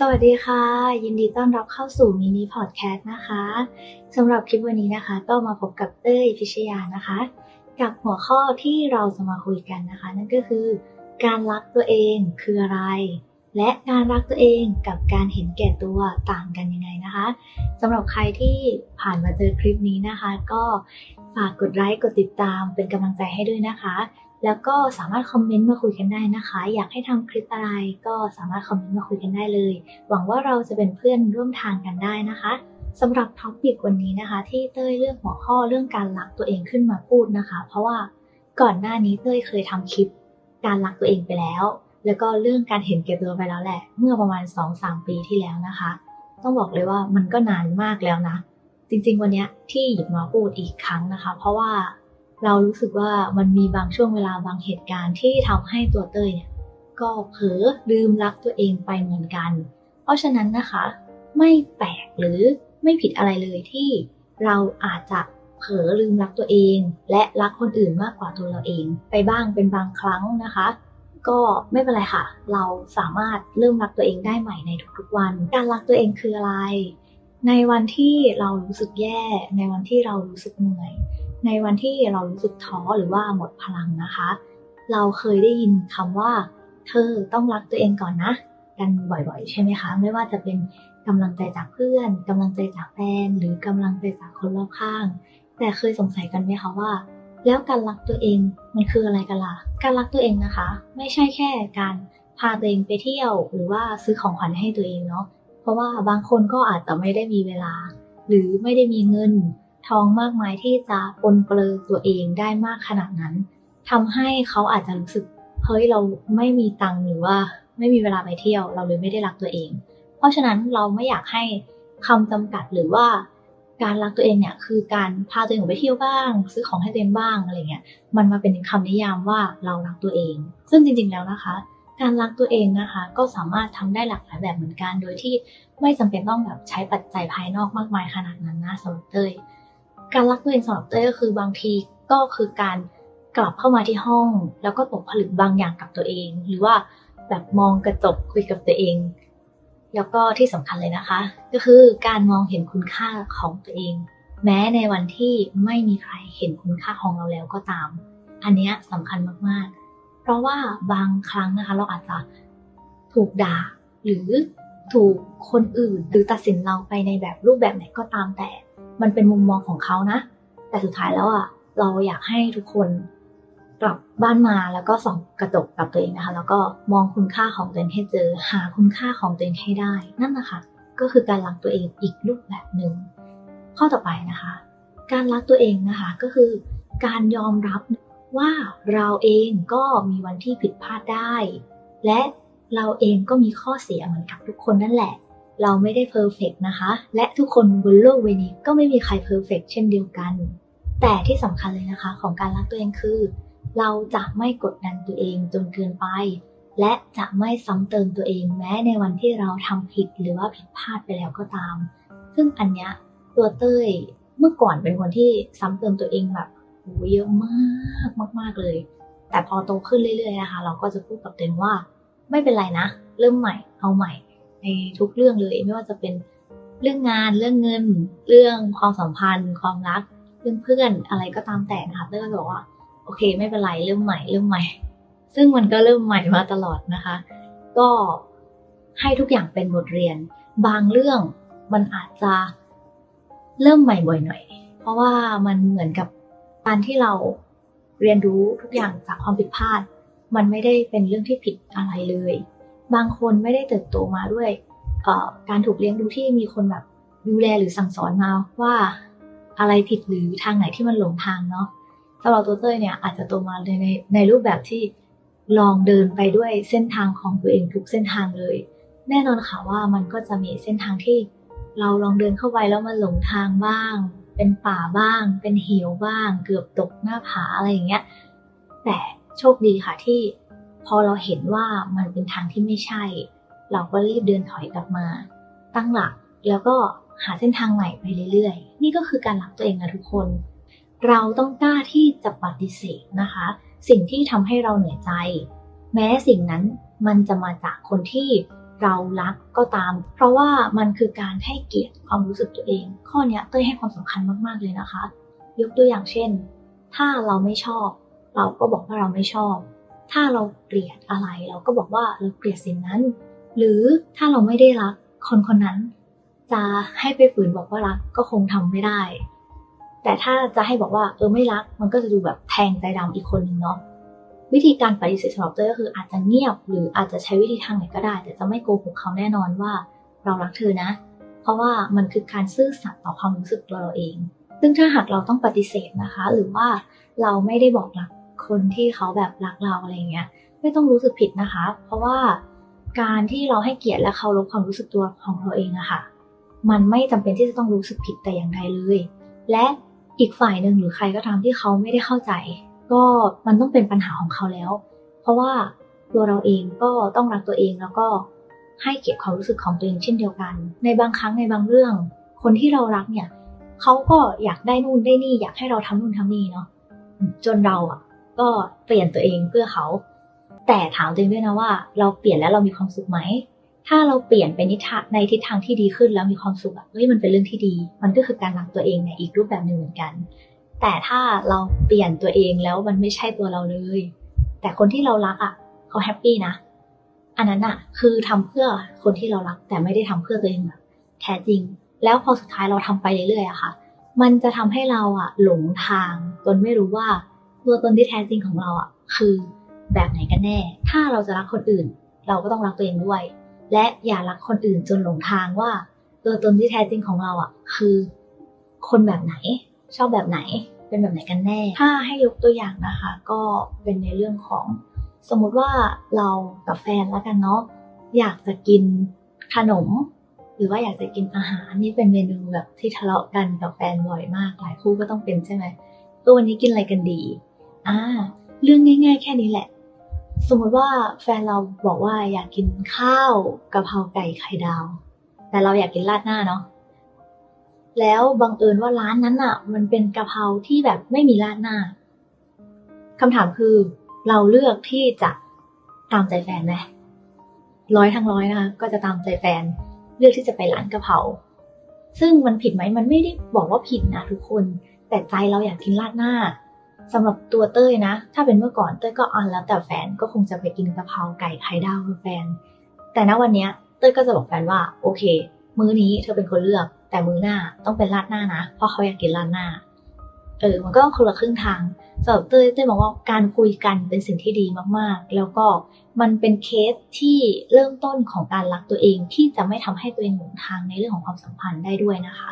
สวัสดีค่ะ ยินดีต้อนรับเข้าสู่มินิพอดแคสต์นะคะสำหรับคลิปวันนี้นะคะ ก็มาพบกับเต้ยพิชยานะคะ กับหัวข้อที่เราจะมาคุยกันนะคะ นั่นก็คือ การรักตัวเองคืออะไร และการรักตัวเองกับการเห็นแก่ตัวต่างกันยังไงนะคะสำหรับใครที่ผ่านมาเจอคลิปนี้นะคะ ก็ฝากกดไลค์กดติดตามเป็นกำลังใจให้ด้วยนะคะ แล้วก็สามารถคอมเมนต์มาคุยกันได้นะคะ อยากให้ทำคลิปอะไรก็สามารถคอมเมนต์มาคุยกันได้เลย หวังว่าเราจะเป็นเพื่อนร่วมทางกันได้นะคะสำหรับท็อปิกวันนี้นะคะ ที่เต้ยเลือกหัวข้อเรื่องการรักตัวเองขึ้นมาพูดนะคะ เพราะว่าก่อนหน้านี้เต้ยเคยทำคลิป การรักตัวเองไปแล้ว แล้วก็เรื่องการเห็นแก่ตัวไปแล้วแหละ เมื่อประมาณ 2-3 ปีที่แล้วนะคะ ต้องบอกเลยว่ามันก็นานมากแล้วนะ จริงๆ วันนี้ที่หยิบมาพูดอีกครั้งนะคะ เพราะว่า เรารู้สึกว่ามันมีบางช่วงเวลาบางเหตุการณ์ที่ทำให้ตัวเต้ยเนี่ยก็เผลอลืมรักตัวเองไปเหมือนกัน เพราะฉะนั้นนะคะ ไม่แปลกหรือไม่ผิดอะไรเลยที่เราอาจจะเผลอลืมรักตัวเอง และรักคนอื่นมากกว่าตัวเราเอง ไปบ้างเป็นบางครั้งนะคะ ก็ไม่เป็นไรค่ะ เราสามารถเริ่มรักตัวเองได้ใหม่ในทุกๆวัน การรักตัวเองคืออะไร ในวันที่เรารู้สึกแย่ ในวันที่เรารู้สึกเหนื่อย ในวันที่เรารู้สึกท้อหรือว่าหมดพลังนะคะ เราเคยได้ยินคำว่า เธอต้องรักตัวเองก่อนนะ กันบ่อยๆ ใช่ไหมคะ ไม่ว่าจะเป็นกำลังใจจากเพื่อนกำลังใจจากแฟน หรือกำลังใจจากคนรอบข้าง แต่เคยสงสัยกันไหมคะว่า แล้วการรักตัวเองมันคืออะไรกันล่ะ การรักตัวเองนะคะ ไม่ใช่แค่การพาตัวเองไปเที่ยว หรือว่าซื้อของขวัญให้ตัวเองเนาะ เพราะว่าบางคนก็อาจจะไม่ได้มีเวลา หรือไม่ได้มีเงิน ทองมากมายที่จะปนเปลือตัวเองได้มากขนาดนั้นทำให้เขาอาจจะรู้สึกเฮ้ยเราไม่มีตังค์หรือว่าไม่มีเวลาไปเที่ยว เราเลยไม่ได้รักตัวเอง เพราะฉะนั้นเราไม่อยากให้คำจำกัดหรือว่าการรักตัวเองเนี่ยคือการพาตัวเองออกไปเที่ยวบ้าง ซื้อของให้ตัวเองบ้างอะไรเงี้ยมันมาเป็นคำนิยามว่าเรารักตัวเอง ซึ่งจริงๆแล้วนะคะ การรักตัวเองนะคะ ก็สามารถทำได้หลากหลายแบบเหมือนกัน โดยที่ไม่จำเป็นต้องแบบใช้ปัจจัยภายนอกมากมายขนาดนั้นนะสำหรับเต้ย การรักตัวเองสำหรับเต้ยก็คือบางทีก็คือการกลับเข้ามาที่ห้อง แล้วก็ตกผลึกบางอย่างกับตัวเอง หรือว่าแบบมองกระจกคุยกับตัวเอง แล้วก็ที่สำคัญเลยนะคะ ก็คือการมองเห็นคุณค่าของตัวเอง แม้ในวันที่ไม่มีใครเห็นคุณค่าของเราแล้วก็ตาม อันนี้ยสำคัญมากๆ เพราะว่าบางครั้งนะคะ เราอาจจะถูกด่าหรือถูกคนอื่นหรือตัดสินเราไปในแบบรูปแบบไหนก็ตามแต่ มันเป็นมุมมองของเขานะ แต่สุดท้ายแล้วอะเราอยากให้ทุกคนกลับบ้านมาแล้วก็ส่องกระจกกับตัวเองนะคะ แล้วก็มองคุณค่าของตัวเองให้เจอ หาคุณค่าของตัวเองให้ได้ นั่นนะคะ ก็คือการรักตัวเองอีกรูปแบบหนึ่งข้อต่อไปนะคะ การรักตัวเองนะคะก็คือ การยอมรับว่าเราเองก็มีวันที่ผิดพลาดได้ และเราเองก็มีข้อเสียเหมือนกับทุกคนนั่นแหละ เราไม่ได้เพอร์เฟกนะคะ และทุกคนบนโลกใบนี้ก็ไม่มีใครเพอร์เฟกเช่นเดียวกัน แต่ที่สำคัญเลยนะคะ ของการรักตัวเองคือ เราจะไม่กดดันตัวเองจนเกินไป และจะไม่ซ้ำเติมตัวเองแม้ในวันที่เราทำผิดหรือว่าผิดพลาดไปแล้วก็ตาม ซึ่งอันเนี้ยตัวเต้ยเมื่อก่อนเป็นคนที่ซ้ำเติมตัวเองแบบโหเยอะมากมาก ๆ เลย แต่พอโตขึ้นเรื่อยๆนะคะ เราก็จะพูดกับตัวเองว่า ไม่เป็นไรนะ เริ่มใหม่เอาใหม่ ในทุกเรื่องเลยไม่ว่าจะเป็นเรื่องงานเรื่องเงิน เรื่องความสัมพันธ์ ความรักเรื่องเพื่อนอะไรก็ตามแต่นะคะเต้ก็จะบอกว่าโอเค ไม่เป็นไรเริ่มใหม่เริ่มใหม่ ซึ่งมันก็เริ่มใหม่มาตลอดนะคะ ก็ให้ทุกอย่างเป็นบทเรียน บางเรื่องมันอาจจะเริ่มใหม่บ่อยหน่อย เพราะว่ามันเหมือนกับการที่เราเรียนรู้ทุกอย่างจากความผิดพลาด มันไม่ได้เป็นเรื่องที่ผิดอะไรเลย บางคนไม่ได้เติบโตมาด้วยการถูกเลี้ยงดูที่มีคนแบบดูแลหรือสั่งสอนมาว่าอะไรผิดหรือทางไหนที่มันหลงทางเนาะสำหรับตัวเต้ยเนี่ยอาจจะโตมาในในในรูปแบบที่ลองเดินไปด้วยเส้นทางของตัวเองทุกเส้นทางเลย แน่นอนค่ะว่ามันก็จะมีเส้นทางที่เราลองเดินเข้าไปแล้วมันหลงทางบ้าง เป็นป่าบ้าง เป็นเหวบ้าง เกือบตกหน้าผาอะไรอย่างเงี้ย แต่โชคดีค่ะที่ พอเราเห็นว่ามันเป็นทางที่ไม่ใช่ เราก็รีบเดินถอยกลับมา ตั้งหลักแล้วก็หาเส้นทางใหม่ไปเรื่อยๆ นี่ก็คือการรักตัวเองนะทุกคน เราต้องกล้าที่จะปฏิเสธนะคะ สิ่งที่ทำให้เราเหนื่อยใจ แม้สิ่งนั้นมันจะมาจากคนที่เรารักก็ตาม เพราะว่ามันคือการให้เกียรติความรู้สึกตัวเอง ข้อนี้เต้ยให้ความสำคัญมากๆเลยนะคะ ยกตัวอย่างเช่น ถ้าเราไม่ชอบ เราก็บอกว่าเราไม่ชอบ ถ้าเราเกลียดอะไรเราก็บอกว่าเราเกลียดสิ่งนั้น หรือถ้าเราไม่ได้รักคนคนนั้น จะให้ไปฝืนบอกว่ารักก็คงทำไม่ได้ แต่ถ้าจะให้บอกว่าเออไม่รัก มันก็จะดูแบบแทงใจดำอีกคนนึงเนาะวิธีการปฏิเสธสำหรับเต้ยก็คืออาจจะเงียบ หรืออาจจะใช้วิธีทางไหนก็ได้ แต่จะไม่โกหกเขาแน่นอนว่า เรารักเธอนะ เพราะว่ามันคือการซื่อสัตย์ต่อความรู้สึกตัวเราเอง ซึ่งถ้าหากเราต้องปฏิเสธนะคะ หรือว่าเราไม่ได้บอกรัก คนที่เขาแบบรักเราอะไรเงี้ย ไม่ต้องรู้สึกผิดนะคะ เพราะว่าการที่เราให้เกียรติและเคารพความรู้สึกตัวของเราเองอะค่ะ มันไม่จำเป็นที่จะต้องรู้สึกผิดแต่อย่างใดเลย และอีกฝ่ายหนึ่งหรือใครก็ตามที่เขาไม่ได้เข้าใจ ก็มันต้องเป็นปัญหาของเขาแล้ว เพราะว่าตัวเราเองก็ต้องรักตัวเองแล้วก็ให้เกียรติความรู้สึกของตัวเองเช่นเดียวกัน ในบางครั้งในบางเรื่อง คนที่เรารักเนี่ยเขาก็อยากได้นู่นได้นี่อยากให้เราทำนู่นทำนี่เนาะจนเราอะ ก็เปลี่ยนตัวเองเพื่อเขา แต่ถามตัวเองด้วยนะว่า เราเปลี่ยนแล้วเรามีความสุขไหม ถ้าเราเปลี่ยนไปนิทาในทิศทางที่ดีขึ้นแล้วมีความสุขอะเฮ้ยมันเป็นเรื่องที่ดี มันก็คือการรักตัวเองในอีกรูปแบบหนึ่งเหมือนกัน แต่ถ้าเราเปลี่ยนตัวเองแล้วมันไม่ใช่ตัวเราเลย แต่คนที่เรารักอะเขาแฮปปี้นะ อันนั้นอะคือทำเพื่อคนที่เรารักแต่ไม่ได้ทำเพื่อตัวเองแบบแท้จริง แล้วพอสุดท้ายเราทำไปเรื่อยๆอะค่ะ มันจะทำให้เราอะหลงทางจนไม่รู้ว่า ตัวตนที่แท้จริงของเราอะคือแบบไหนกันแน่ ถ้าเราจะรักคนอื่น เราก็ต้องรักตัวเองด้วย และอย่ารักคนอื่นจนหลงทางว่า ตัวตนที่แท้จริงของเราอะคือ คนแบบไหน ชอบแบบไหน เป็นแบบไหนกันแน่ ถ้าให้ยกตัวอย่างนะคะ ก็เป็นในเรื่องของ สมมุติว่าเรากับแฟนแล้วกันเนาะอยากจะกินขนม หรือว่าอยากจะกินอาหารนี่เป็นเมนูแบบที่ทะเลาะกันกับแฟนบ่อยมากหลายคู่ก็ต้องเป็นใช่ไหมตัววันนี้กินอะไรกันดี อ่า เรื่องง่าย ๆ แค่นี้แหละ สมมติว่าแฟนเราบอกว่าอยากกินข้าวกะเพราไก่ไข่ดาว แต่เราอยากกินราดหน้าเนาะ แล้วบังเอิญว่าร้านนั้นอะ มันเป็นกะเพราที่แบบไม่มีราดหน้าคำถามคือ เราเลือกที่จะตามใจแฟนไหมร้อยทั้งร้อยนะคะก็จะตามใจแฟน เลือกที่จะไปร้านกะเพราซึ่งมันผิดไหมมันไม่ได้บอกว่าผิดนะทุกคน แต่ใจเราอยากกินราดหน้า สำหรับตัวเต้ยนะ ถ้าเป็นเมื่อก่อนเต้ยก็อันแล้วแต่แฟนก็คงจะไปกินกะเพราไก่ไข่ดาวกับแฟน แต่ณวันเนี้ยเต้ยก็จะบอกแฟนว่าโอเค มื้อนี้เธอเป็นคนเลือก แต่มื้อหน้าต้องเป็นราดหน้านะเพราะเขาอยากกินราดหน้า เออ มันก็คนละครึ่งทางสำหรับเต้ยเต้ยมองว่าการคุยกันเป็นสิ่งที่ดีมากๆ แล้วก็มันเป็นเคสที่เริ่มต้นของการรักตัวเองที่จะไม่ทำให้ตัวเองหลงทางในเรื่องของความสัมพันธ์ได้ด้วยนะคะ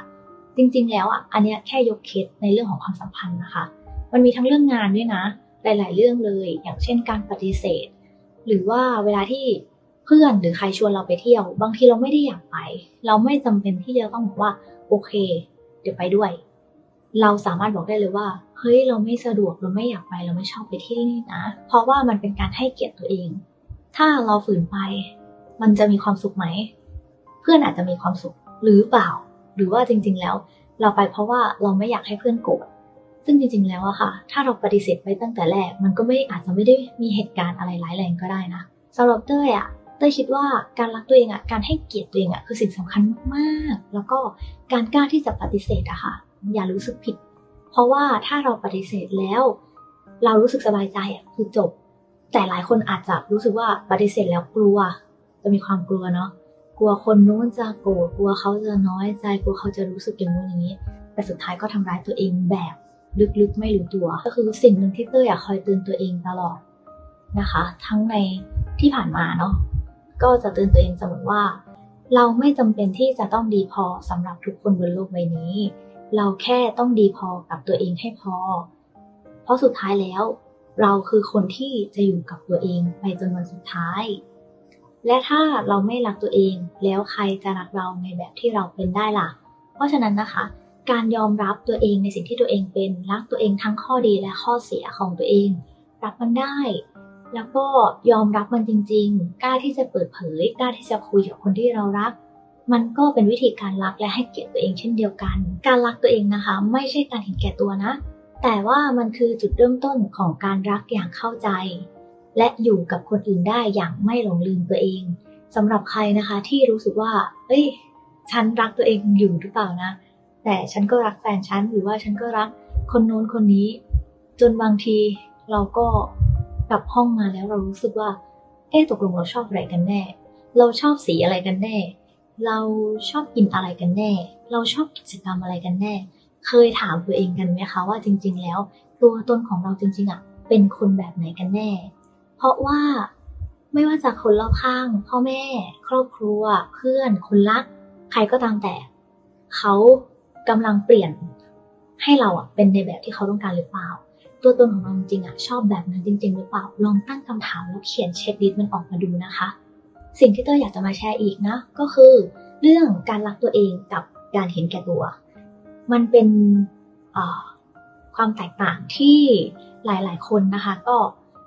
จริงๆ แล้วอะอันเนี้ยแค่ยกเคสในเรื่องของความสัมพันธ์นะคะ มันมีทั้งเรื่องงานด้วยนะ หลาย ๆ เรื่องเลย อย่างเช่นการปฏิเสธ หรือว่าเวลาที่เพื่อนหรือใครชวนเราไปเที่ยว บางทีเราไม่ได้อยากไป เราไม่จำเป็นที่จะต้องบอกว่าโอเค เดี๋ยวไปด้วย เราสามารถบอกได้เลยว่า เฮ้ยเราไม่สะดวกเราไม่อยากไปเราไม่ชอบไปที่นี่นะ เพราะว่ามันเป็นการให้เกียรติตัวเอง ถ้าเราฝืนไป มันจะมีความสุขไหม เพื่อนอาจจะมีความสุขหรือเปล่า หรือว่าจริง ๆ แล้ว เราไปเพราะว่าเราไม่อยากให้เพื่อนโกรธ ซึ่งจริงๆแล้วอะค่ะ ถ้าเราปฏิเสธไปตั้งแต่แรก มันก็ไม่อาจจะไม่ได้มีเหตุการณ์อะไรร้ายแรงก็ได้นะสำหรับเต้ยอะเต้ยคิดว่าการรักตัวเองอะการให้เกียรติตัวเองอะคือสิ่งสำคัญมากๆ แล้วก็การกล้าที่จะปฏิเสธอะค่ะ อย่ารู้สึกผิด เพราะว่าถ้าเราปฏิเสธแล้ว เรารู้สึกสบายใจอะคือจบ แต่หลายคนอาจจะรู้สึกว่าปฏิเสธแล้วกลัว จะมีความกลัวเนาะกลัวคนนู้นจะโกรธกลัวเขาจะน้อยใจกลัวเขาจะรู้สึกอย่างนู้นอย่างนี้ แต่สุดท้ายก็ทำร้ายตัวเองแบบ ลึกๆไม่รู้ตัว ก็คือสิ่งหนึ่งที่เต้ยอะคอยเตือนตัวเองตลอดนะคะ ทั้งในที่ผ่านมาเนาะก็จะเตือนตัวเองเสมอว่า เราไม่จำเป็นที่จะต้องดีพอสำหรับทุกคนบนโลกใบนี้ เราแค่ต้องดีพอกับตัวเองให้พอ เพราะสุดท้ายแล้ว เราคือคนที่จะอยู่กับตัวเองไปจนวันสุดท้าย และถ้าเราไม่รักตัวเองแล้วใครจะรักเราในแบบที่เราเป็นได้ล่ะ เพราะฉะนั้นนะคะ การยอมรับตัวเองในสิ่งที่ตัวเองเป็นรักตัวเองทั้งข้อดีและข้อเสียของตัวเอง รับมันได้ แล้วก็ยอมรับมันจริง ๆ กล้าที่จะเปิดเผย กล้าที่จะคุยกับคนที่เรารัก มันก็เป็นวิธีการรักและให้เกียรติตัวเองเช่นเดียวกัน การรักตัวเองนะคะ ไม่ใช่การเห็นแก่ตัวนะ แต่ว่ามันคือจุดเริ่มต้นของการรักอย่างเข้าใจ และอยู่กับคนอื่นได้อย่างไม่หลงลืมตัวเองสำหรับใครนะคะที่รู้สึกว่า เอ้ย ฉันรักตัวเองอยู่หรือเปล่านะ แต่ฉันก็รักแฟนฉันหรือว่าฉันก็รักคนโน้นคนนี้ จนบางทีเราก็กลับห้องมาแล้วเรารู้สึกว่า เอ๊ะตกลงเราชอบอะไรกันแน่ เราชอบสีอะไรกันแน่ เราชอบกินอะไรกันแน่ เราชอบกิจกรรมอะไรกันแน่ เคยถามตัวเองกันไหมคะว่าจริง ๆ แล้ว ตัวตนของเราจริง ๆอะเป็นคนแบบไหนกันแน่ เพราะว่าไม่ว่าจะคนรอบข้าง พ่อแม่ ครอบครัว เพื่อน คนรัก ใครก็ตามแต่ เขา กำลังเปลี่ยนให้เราอะเป็นในแบบที่เขาต้องการหรือเปล่า ตัวตนของเราจริงอะชอบแบบนั้นจริง ๆ หรือเปล่า ลองตั้งคำถามแล้วเขียนเช็คลิสต์มันออกมาดูนะคะ สิ่งที่เต้ยอยากจะมาแชร์อีกนะ ก็คือ เรื่องการรักตัวเองกับการเห็นแก่ตัว มันเป็นความแตกต่างที่หลายๆ คนนะคะ ก็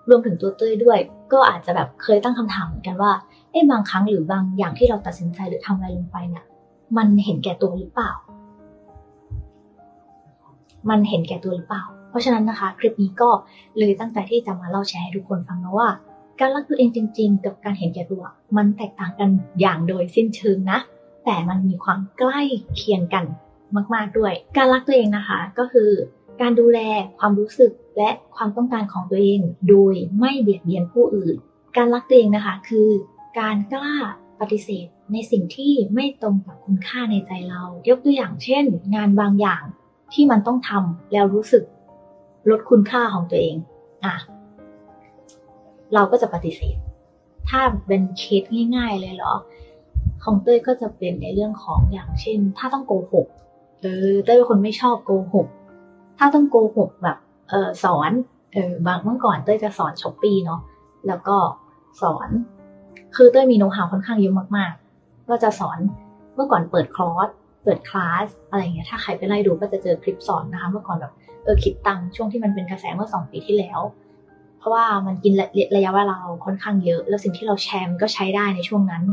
รวมถึงตัวเต้ยด้วย ก็อาจจะแบบเคยตั้งคำถามเหมือนกันว่าเอ๊ะบางครั้งหรือบางอย่างที่เราตัดสินใจหรือทำอะไรลงไปเนี่ยมันเห็นแก่ตัวหรือเปล่า มันเห็นแก่ตัวหรือเปล่า เพราะฉะนั้นนะคะ คลิปนี้ก็เลยตั้งใจที่จะมาเล่าแชร์ให้ทุกคนฟังนะว่า การรักตัวเองจริง ๆ กับการเห็นแก่ตัว มันแตกต่างกันอย่างโดยสิ้นเชิงนะ แต่มันมีความใกล้เคียงกันมาก ๆด้วย การรักตัวเองนะคะ ก็คือ การดูแลความรู้สึกและความต้องการของตัวเอง โดยไม่เบียดเบียนผู้อื่น การรักตัวเองนะคะคือ การกล้าปฏิเสธในสิ่งที่ไม่ตรงกับคุณค่าในใจเรา ยกตัวอย่างเช่น งานบางอย่าง ที่มันต้องทำแล้วรู้สึกลดคุณค่าของตัวเอง อะ เราก็จะปฏิเสธ ถ้าเป็นเคสง่าย ๆ เลยเหรอ ของเต้ยก็จะเป็นในเรื่องของอย่างเช่น ถ้าต้องโกหก เออ เต้ยเป็นคนไม่ชอบโกหก ถ้าต้องโกหกแบบ เออสอน เออบางเมื่อก่อนเต้ยจะสอนช้อปปี้เนาะ แล้วก็สอน คือเต้ยมีโน้ตหาค่อนข้างเยอะมากๆ ก็จะสอน เมื่อก่อนเปิดคอส เปิดคลาสอะไรเงี้ยถ้าใครไปไล่ดูก็จะเจอคลิปสอนนะคะเมื่อก่อนแบบเออคิดตังค์ช่วงที่มันเป็นกระแสเมื่อสองปีที่แล้ว เพราะว่ามันกินระระยะเวลาเราค่อนข้างเยอะ แล้วสิ่งที่เราแชร์มันก็ใช้ได้ในช่วงนั้น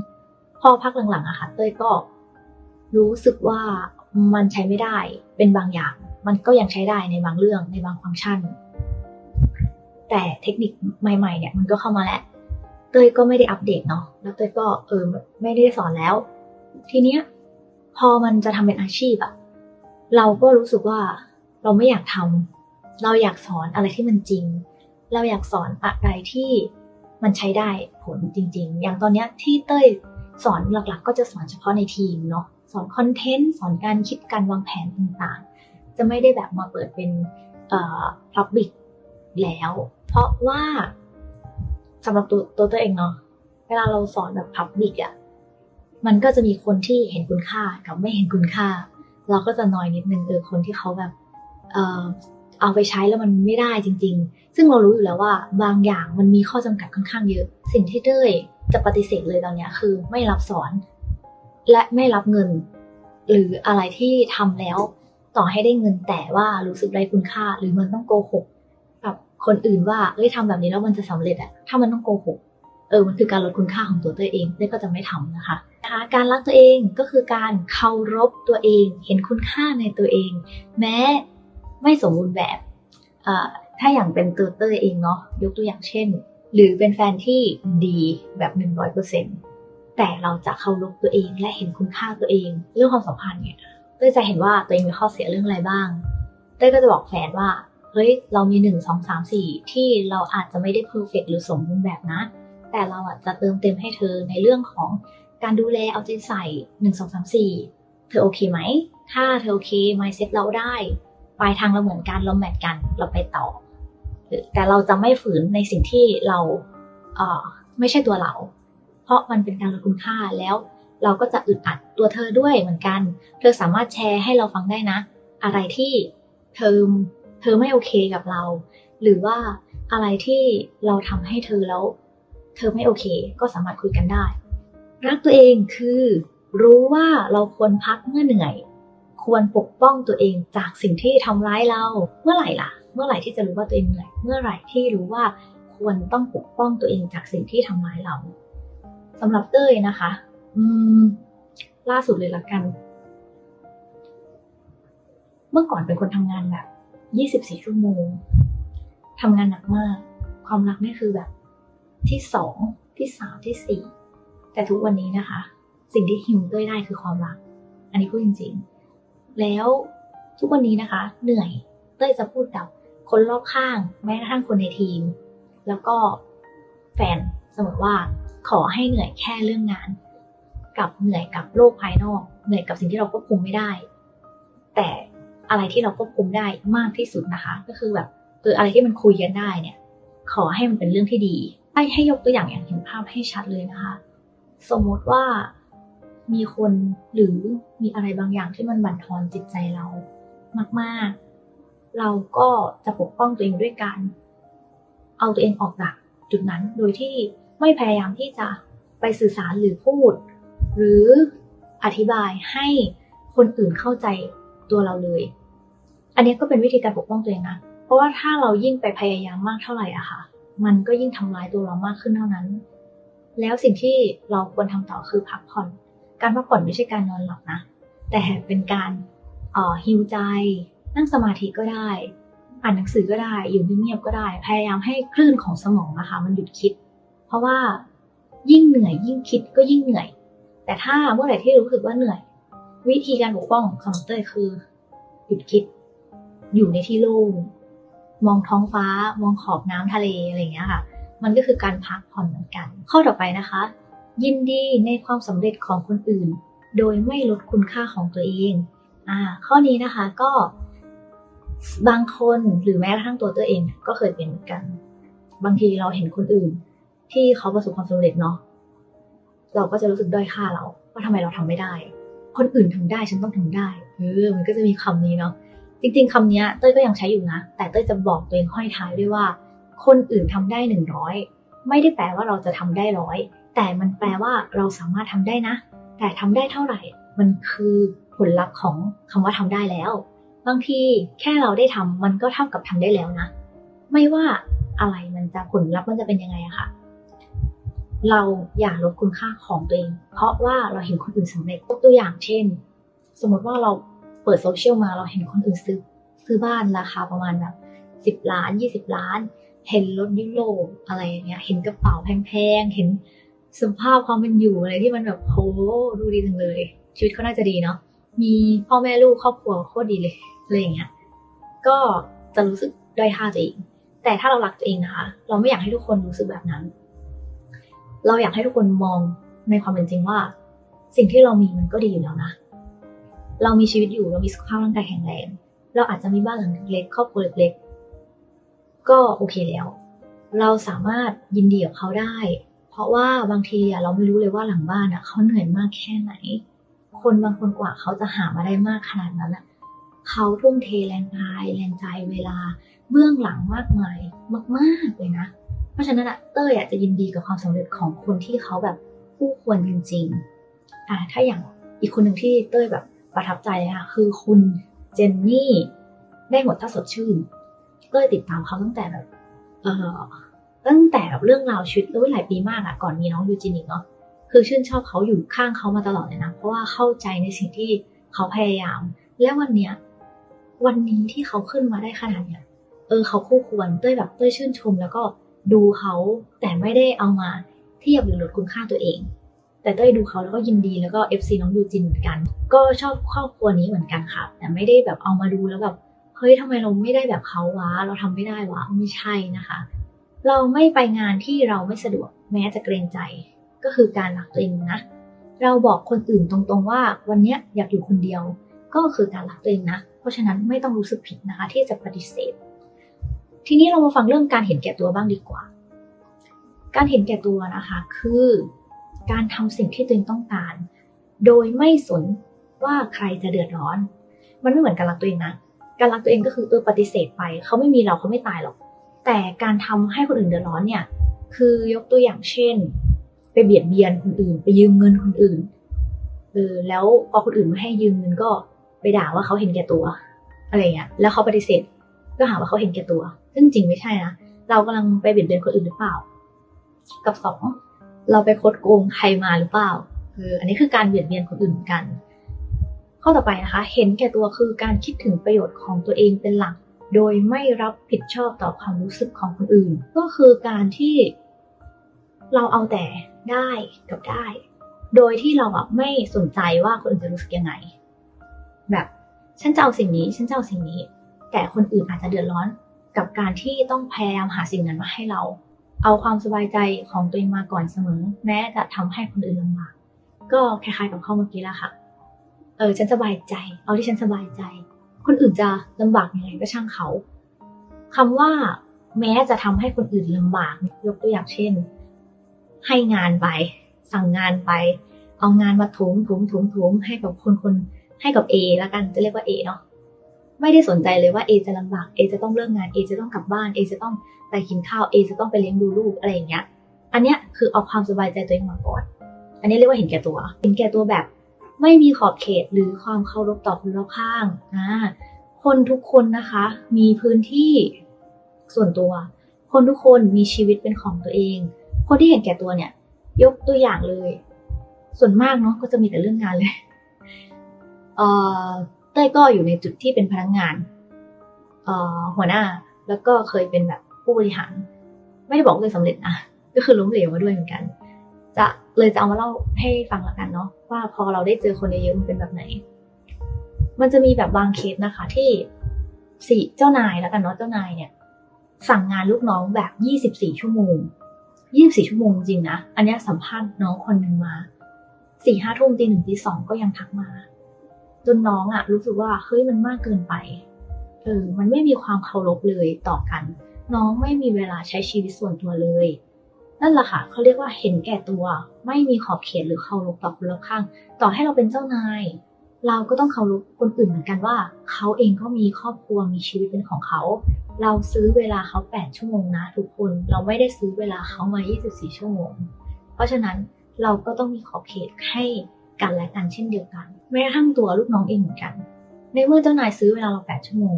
พอพักหลังๆอะค่ะเต้ยก็รู้สึกว่ามันใช้ไม่ได้เป็นบางอย่าง มันก็ยังใช้ได้ในบางเรื่องในบางฟังก์ชัน แต่เทคนิคใหม่ๆเนี่ยมันก็เข้ามาแล้วเต้ยก็ไม่ได้อัปเดตเนาะแล้วเต้ยก็เออไม่ได้สอนแล้ว ทีเนี้ย พอมันจะทำเป็นอาชีพอะเราก็รู้สึกว่าเราไม่อยากทำเราอยากสอนอะไรที่มันจริง เราอยากสอนอะไรที่มันใช้ได้ผลจริง ๆ อย่างตอนเนี้ยที่เต้ยสอนหลักๆ ก็จะสอนเฉพาะในทีมเนาะสอนคอนเทนต์สอนการคิดการวางแผนต่างๆ จะไม่ได้แบบมาเปิดเป็นเอ่อ public แล้ว เพราะว่าสำหรับตัวตัวตัวเองเนาะเวลาเราสอนแบบ public อะ มันก็จะมีคนที่เห็นคุณค่ากับไม่เห็นคุณค่า เราก็จะน้อยนิดนึงเออคนที่เขาแบบเออเอาไปใช้แล้วมันไม่ได้จริง ๆ ซึ่งเรารู้อยู่แล้วว่าบางอย่างมันมีข้อจำกัดค่อนข้างเยอะ สิ่งที่เต้ยจะปฏิเสธเลยตอนเนี้ยคือไม่รับสอน และไม่รับเงิน หรืออะไรที่ทำแล้วต่อให้ได้เงินแต่ว่ารู้สึกไร้คุณค่า หรือมันต้องโกหก กับคนอื่นว่าเอ้ยทำแบบนี้แล้วมันจะสำเร็จอะถ้ามันต้องโกหก เออมันคือการลดคุณค่าของตัวต้ยเองเต้ก็จะไม่ทำนะคะนะคะการรักตัวเองก็คือการเคารพตัวเอง เห็นคุณค่าในตัวเอง แม้ไม่สมบูรณ์แบบถ้าอย่างเป็นตัวเต้ยเองเนาะยกตัวอย่างเช่น หรือเป็นแฟนที่ดีแบบหนึ่งร้อยเปอร์เซ็นแต่เราจะเคารพตัวเองและเห็นคุณค่าตัวเอง เรื่องความสัมพันธ์เนี่ยเต้ยจะเห็นว่าตัวเองมีข้อเสียเรื่องอะไรบ้างเต้ยก็จะบอกแฟนว่าเฮ้ยเรามีหนึ่งสองสามสี่ที่เราอาจจะไม่ได้เพอร์เฟกหรือสมบูรณ์แบบนะ แต่เราอะจะเติมเต็มให้เธอในเรื่องของการดูแลเอาใจใส่หนึ่งสองสามสี่เธอโอเคไหม ถ้าเธอโอเค mindset เราได้ ปลายทางเราเหมือนกันเราแมทกันเราไปต่อ แต่เราจะไม่ฝืนในสิ่งที่เราเออไม่ใช่ตัวเรา เพราะมันเป็นการลดคุณค่าแล้วเราก็จะอึดอัดตัวเธอด้วยเหมือนกัน เธอสามารถแชร์ให้เราฟังได้นะ อะไรที่เธอเธอไม่โอเคกับเรา หรือว่าอะไรที่เราทำให้เธอแล้ว เธอไม่โอเค ก็สามารถคุยกันได้ รักตัวเองคือรู้ว่าเราควรพักเมื่อเหนื่อย ควรปกป้องตัวเองจากสิ่งที่ทำร้ายเรา เมื่อไหร่ล่ะ เมื่อไหร่ที่จะรู้ว่าตัวเองเหนื่อย เมื่อไหร่ที่รู้ว่าควรต้องปกป้องตัวเองจากสิ่งที่ทำร้ายเราสำหรับเต้ยนะคะ อืม ล่าสุดเลยละกัน เมื่อก่อนเป็นคนทำงานแบบ 24 ชั่วโมงทำงานหนักมาก ความรักนี่คือแบบ ที่สองที่สามที่สี่แต่ทุกวันนี้นะคะ สิ่งที่ฮิวเต้ยได้คือความรัก อันนี้พูดจริง ๆ แล้วทุกวันนี้นะคะ เหนื่อยเต้ยจะพูดกับคนรอบข้าง แม้กระทั่งคนในทีม แล้วก็แฟนเสมอว่าขอให้เหนื่อยแค่เรื่องงาน กับเหนื่อยกับโลกภายนอก เหนื่อยกับสิ่งที่เราควบคุมไม่ได้ แต่อะไรที่เราควบคุมได้มากที่สุดนะคะ ก็คือแบบเอออะไรที่มันคุยกันได้เนี่ย ขอให้มันเป็นเรื่องที่ดี ให้ให้ยกตัวอย่างอย่างเห็นภาพให้ชัดเลยนะคะ สมมติว่ามีคนหรือมีอะไรบางอย่างที่มันบั่นทอนจิตใจเรามากๆ เราก็จะปกป้องตัวเองด้วยการเอาตัวเองออกจากจุดนั้น โดยที่ไม่พยายามที่จะไปสื่อสารหรือพูด หรืออธิบายให้คนอื่นเข้าใจตัวเราเลย อันนี้ก็เป็นวิธีการปกป้องตัวเองนะ เพราะว่าถ้าเรายิ่งไปพยายามมากเท่าไหร่อะค่ะ มันก็ยิ่งทำร้ายตัวเรามากขึ้นเท่านั้น แล้วสิ่งที่เราควรทำต่อคือพักผ่อน การพักผ่อนไม่ใช่การนอนหลับนะ แต่เป็นการออฮิวใจ นั่งสมาธิก็ได้ อ่านหนังสือก็ได้ อยู่เงียบๆก็ได้ พยายามให้คลื่นของสมองนะคะ มันหยุดคิด เพราะว่ายิ่งเหนื่อยยิ่งคิดก็ยิ่งเหนื่อย แต่ถ้าเมื่อไหร่ที่รู้สึกว่าเหนื่อย วิธีการปกป้องของสมองเต้ยคือ หยุดคิด อยู่ในที่โล่ง มองท้องฟ้า มองขอบน้ำทะเลอะไรอย่างเงี้ยค่ะ มันก็คือการพักผ่อนเหมือนกัน ข้อต่อไปนะคะ ยินดีในความสำเร็จของคนอื่น โดยไม่ลดคุณค่าของตัวเองอ่าข้อนี้นะคะก็บางคนหรือแม้กระทั่งตัวตัวเองก็เคยเป็นเหมือนกัน บางทีเราเห็นคนอื่น ที่เขาประสบความสำเร็จเนาะเราก็จะรู้สึกด้อยค่าเราว่าทำไมเราทำไม่ได้ คนอื่นทำได้ฉันต้องทำได้เออมันก็จะมีคำนี้เนาะ จริงๆคำนี้เต้ยก็ยังใช้อยู่นะ แต่เต้ยจะบอกตัวเองห้อยท้ายด้วยว่า คนอื่นทำได้หนึ่งร้อยไม่ได้แปลว่าเราจะทำได้ร้อยแต่มันแปลว่าเราสามารถทำได้นะ แต่ทำได้เท่าไหร่ มันคือผลลัพธ์ของคำว่าทำได้แล้ว บางทีแค่เราได้ทำมันก็เท่ากับทำได้แล้วนะ ไม่ว่าอะไรมันจะผลลัพธ์มันจะเป็นยังไงอะค่ะเราอย่าลดคุณค่าของตัวเอง เพราะว่าเราเห็นคนอื่นสำเร็จยกตัวอย่างเช่น สมมติว่าเรา เปิดโซเชียลมาเราเห็นคนอื่นซื้อซื้อบ้านราคาประมาณแบบสิบล้านยี่สิบล้าน เห็นรถยุโรปอะไรอย่างเงี้ย เห็นกระเป๋าแพงๆ เห็นสภาพความเป็นอยู่อะไรที่มันแบบโหดูดีจังเลย ชีวิตเขาน่าจะดีเนาะมีพ่อแม่ลูกครอบครัวโคตรดีเลยอะไรอย่างเงี้ยก็จะรู้สึกด้อยค่าตัวเอง แต่ถ้าเรารักตัวเองนะคะ เราไม่อยากให้ทุกคนรู้สึกแบบนั้น เราอยากให้ทุกคนมองในความเป็นจริงว่า สิ่งที่เรามีมันก็ดีอยู่แล้วนะ เรามีชีวิตอยู่เรามีสุขภาพร่างกายแข็งแรงเราอาจจะมีบ้านหลังเล็กครอบครัวเล็กๆก็โอเคแล้ว เราสามารถยินดีกับเขาได้ เพราะว่าบางทีเราไม่รู้เลยว่าหลังบ้านอะเขาเหนื่อยมากแค่ไหน คนบางคนกว่าเขาจะหามาได้มากขนาดนั้นอะเขาทุ่มเทแรงกายแรงใจเวลาเบื้องหลังมากมายมากๆเลยนะ เพราะฉะนั้นอะเต้ยอะจะยินดีกับความสำเร็จของคนที่เขาแบบคู่ควรจริงๆอ่าถ้าอย่างอีกคนหนึ่งที่เต้ยแบบ ประทับใจค่ะคือคุณเจนนี่ได้หมดถ้าสดชื่นเต้ยติดตามเขาตั้งแต่แบบ เออตั้งแต่แบบเรื่องราวชีวิตเอ้ยหลายปีมากอะก่อนมีน้องยูจินอีกเนาะคือชื่นชอบเขาอยู่ข้างเขามาตลอดเลยนะ เพราะว่าเข้าใจในสิ่งที่เขาพยายาม และวันเนี้ยวันนี้ที่เขาขึ้นมาได้ขนาดเนี้ยเออเขาคู่ควรเต้ยแบบเต้ยชื่นชม แล้วก็ดูเขาแต่ไม่ได้เอามาเทียบหรือลดคุณค่าตัวเอง แต่เต้ยดูเขาแล้วก็ยินดีแล้วก็ FC น้องยูจินเหมือนกัน ก็ชอบครอบครัวนี้เหมือนกันค่ะ แต่ไม่ได้แบบเอามาดูแล้วแบบเฮ้ยทำไมเราไม่ได้แบบเขาวะ เราทำไม่ได้วะไม่ใช่นะคะ เราไม่ไปงานที่เราไม่สะดวกแม้จะเกรงใจ ก็คือการรักตัวเองนะเราบอกคนอื่นตรงๆว่าวันเนี้ยอยากอยู่คนเดียว ก็คือการรักตัวเองนะ เพราะฉะนั้นไม่ต้องรู้สึกผิดนะคะ ที่จะปฏิเสธ ทีนี้เรามาฟังเรื่องการเห็นแก่ตัวบ้างดีกว่า การเห็นแก่ตัวนะคะ คือ การทำสิ่งที่ตัวเองต้องการ โดยไม่สนว่าใครจะเดือดร้อน มันไม่เหมือนการรักตัวเองนะ การรักตัวเองก็คือเออปฏิเสธไป เขาไม่มีเราเขาไม่ตายหรอก แต่การทำให้คนอื่นเดือดร้อนเนี่ย คือยกตัวอย่างเช่น ไปเบียดเบียนคนอื่น ไปยืมเงินคนอื่น เออแล้วพอคนอื่นไม่ให้ยืมเงินก็ไปด่าว่าเขาเห็นแก่ตัว อะไรเงี้ย แล้วเขาปฏิเสธ ก็หาว่าเขาเห็นแก่ตัว ซึ่งจริงไม่ใช่นะ เรากำลังไปเบียดเบียนคนอื่นหรือเปล่า กับสอง เราไปคดโกงใครมาหรือเปล่าเอออันนี้คือการเบียดเบียนคนอื่นเหมือนกัน ข้อต่อไปนะคะ เห็นแก่ตัวคือการคิดถึงประโยชน์ของตัวเองเป็นหลัก โดยไม่รับผิดชอบต่อความรู้สึกของคนอื่น ก็คือการที่เราเอาแต่ได้กับได้ โดยที่เราอะไม่สนใจว่าคนอื่นจะรู้สึกยังไง แบบฉันจะเอาสิ่งนี้ ฉันจะเอาสิ่งนี้ แต่คนอื่นอาจจะเดือดร้อนกับการที่ต้องพยายามหาสิ่งนั้นมาให้เรา เอาความสบายใจของตัวเองมาก่อนเสมอ แม้จะทำให้คนอื่นลำบาก ก็คล้ายๆกับข้อเมื่อกี้แล้วค่ะ เออ ฉันสบายใจ เอาที่ฉันสบายใจ คนอื่นจะลำบากยังไงก็ช่างเขาคำว่า แม้จะทำให้คนอื่นลำบาก ยกตัวอย่างเช่น ให้งานไป สั่งงานไป เอางานมาถมถมถมถมให้กับคนคนให้กับ A แล้วกันจะเรียกว่า A เนาะ ไม่ได้สนใจเลยว่า A จะลำบาก A จะต้องเลิกงาน A จะต้องกลับบ้าน A จะต้องไปกินข้าว A จะต้องไปเลี้ยงดูลูกอะไรอย่างเงี้ย อันเนี้ยคือเอาความสบายใจตัวเองมาก่อน อันนี้เรียกว่าเห็นแก่ตัว เห็นแก่ตัวแบบ ไม่มีขอบเขตหรือความเคารพต่อคนรอบข้างอ่าคนทุกคนนะคะ มีพื้นที่ส่วนตัว คนทุกคนมีชีวิตเป็นของตัวเอง คนที่เห็นแก่ตัวเนี่ย ยกตัวอย่างเลย ส่วนมากเนาะก็จะมีแต่เรื่องงานเลย เอ่อ เต้ยก็อยู่ในจุดที่เป็นพนักงงานหัวหน้าแล้วก็เคยเป็นแบบผู้บริหาร ไม่ได้บอกว่าเคยสำเร็จนะก็คือล้มเหลวมาด้วยเหมือนกัน จะเลยจะเอามาเล่าให้ฟังละกันเนาะว่าพอเราได้เจอคนเยอะๆมันเป็นแบบไหน มันจะมีแบบบางเคสนะคะ ที่สี่เจ้านายแล้วกันเนาะเจ้านายเนี่ย สั่งงานลูกน้องแบบยี่สิบสี่ชั่วโมงยี่สิบสี่ชั่วโมงจริงนะ อันนี้สัมภาษณ์น้องคนหนึ่งมาสี่ห้าทุ่มตีหนึ่งตีสองก็ยังทักมา จนน้องอะรู้สึกว่าเฮ้ยมันมากเกินไปเออมันไม่มีความเคารพเลยต่อกัน น้องไม่มีเวลาใช้ชีวิตส่วนตัวเลย นั่นแหละค่ะเขาเรียกว่าเห็นแก่ตัว ไม่มีขอบเขตหรือเคารพต่อคนรอบข้าง ต่อให้เราเป็นเจ้านาย เราก็ต้องเคารพคนอื่นเหมือนกันว่า เขาเองก็มีครอบครัวมีชีวิตเป็นของเขา เราซื้อเวลาเขา 8 ชั่วโมงนะทุกคนเราไม่ได้ซื้อเวลาเขามา 24 ชั่วโมง เพราะฉะนั้นเราก็ต้องมีขอบเขตให้กันและกันเช่นเดียวกัน แม้กระทั่งตัวลูกน้องเองเหมือนกัน ในเมื่อเจ้านายซื้อเวลาเรา8ชั่วโมง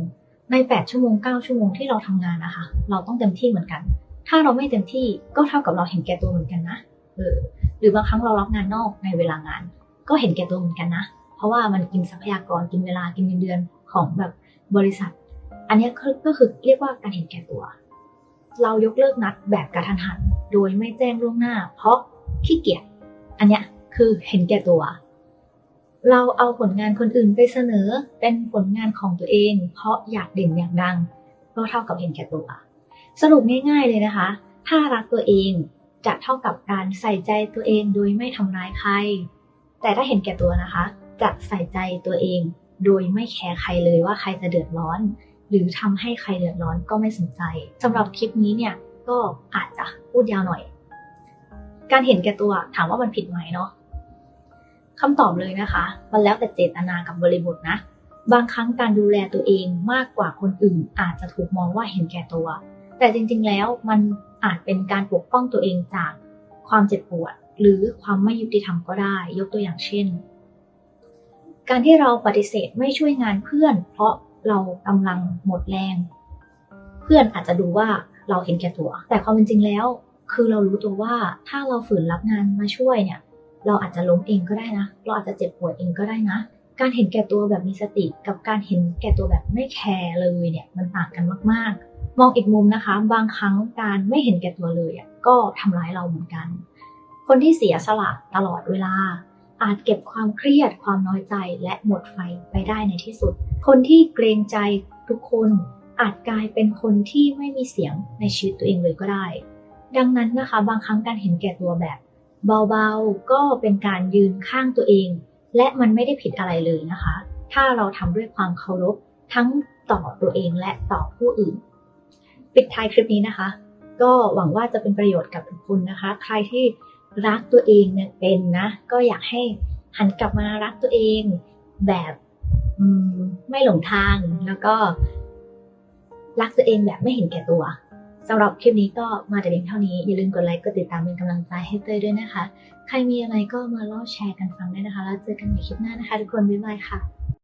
ใน8ชั่วโมง9ชั่วโมงที่เราทำงานนะคะ เราต้องเต็มที่เหมือนกัน ถ้าเราไม่เต็มที่ก็เท่ากับเราเห็นแก่ตัวเหมือนกันนะเออหรือบางครั้งเรารับงานนอกในเวลางาน ก็เห็นแก่ตัวเหมือนกันนะ เพราะว่ามันกินทรัพยากรกินเวลากินเงินเดือนของแบบบริษัท อันนี้ก็คือเรียกว่าการเห็นแก่ตัว เรายกเลิกนัดแบบกระทันหัน โดยไม่แจ้งล่วงหน้า เพราะขี้เกียจอันเนี้ยคือเห็นแก่ตัว เราเอาผลงานคนอื่นไปเสนอเป็นผลงานของตัวเอง เพราะอยากเด่นอยากดัง ก็เท่ากับเห็นแก่ตัว สรุปง่ายๆเลยนะคะ ถ้ารักตัวเองจะเท่ากับการใส่ใจตัวเองโดยไม่ทำร้ายใคร แต่ถ้าเห็นแก่ตัวนะคะ จะใส่ใจตัวเอง โดยไม่แคร์ใครเลยว่าใครจะเดือดร้อน หรือทำให้ใครเดือดร้อนก็ไม่สนใจสำหรับคลิปนี้เนี่ยก็อาจจะพูดยาวหน่อย การเห็นแก่ตัวถามว่ามันผิดไหมเนาะ คำตอบเลยนะคะ มันแล้วแต่เจตนากับบริบทนะ บางครั้งการดูแลตัวเองมากกว่าคนอื่น อาจจะถูกมองว่าเห็นแก่ตัว แต่จริงๆแล้วมันอาจเป็นการปกป้องตัวเองจากความเจ็บปวด หรือความไม่ยุติธรรมก็ได้ ยกตัวอย่างเช่น การที่เราปฏิเสธไม่ช่วยงานเพื่อน เพราะเรากำลังหมดแรง เพื่อนอาจจะดูว่าเราเห็นแก่ตัว แต่ความเป็นจริงแล้ว คือเรารู้ตัวว่าถ้าเราฝืนรับงานมาช่วยเนี่ย เราอาจจะล้มเองก็ได้นะ เราอาจจะเจ็บปวยเองก็ได้นะ การเห็นแก่ตัวแบบมีสติ กับการเห็นแก่ตัวแบบไม่แคร์เลยเนี่ยมันต่างกันมากๆ มองอีกมุมนะคะ บางครั้งการไม่เห็นแก่ตัวเลยก็ทำร้ายเราเหมือนกัน คนที่เสียสละตลอดเวลา อาจเก็บความเครียดความน้อยใจและหมดไฟไปได้ในที่สุด คนที่เกรงใจทุกคนอาจกลายเป็นคนที่ไม่มีเสียงในชีวิตตัวเองเลยก็ได้ ดังนั้นนะคะ บางครั้งการเห็นแก่ตัวแบบ เบาๆก็เป็นการยืนข้างตัวเอง และมันไม่ได้ผิดอะไรเลยนะคะ ถ้าเราทำด้วยความเคารพทั้งต่อตัวเองและต่อผู้อื่น ปิดท้ายคลิปนี้นะคะ ก็หวังว่าจะเป็นประโยชน์กับทุกคนนะคะ ใครที่รักตัวเองเนี่ยเป็นนะ ก็อยากให้หันกลับมารักตัวเองแบบไม่หลงทางแล้วก็รักตัวเองแบบไม่เห็นแก่ตัว สำหรับคลิปนี้ก็มาแต่เพียงเท่านี้ อย่าลืมกดไลค์ กดติดตามเป็นกำลังใจให้เต้ยด้วยนะคะ ใครมีอะไรก็มาเล่าแชร์กันฟังได้นะคะ แล้วเจอกันในคลิปหน้านะคะ ทุกคน บ๊ายบายค่ะ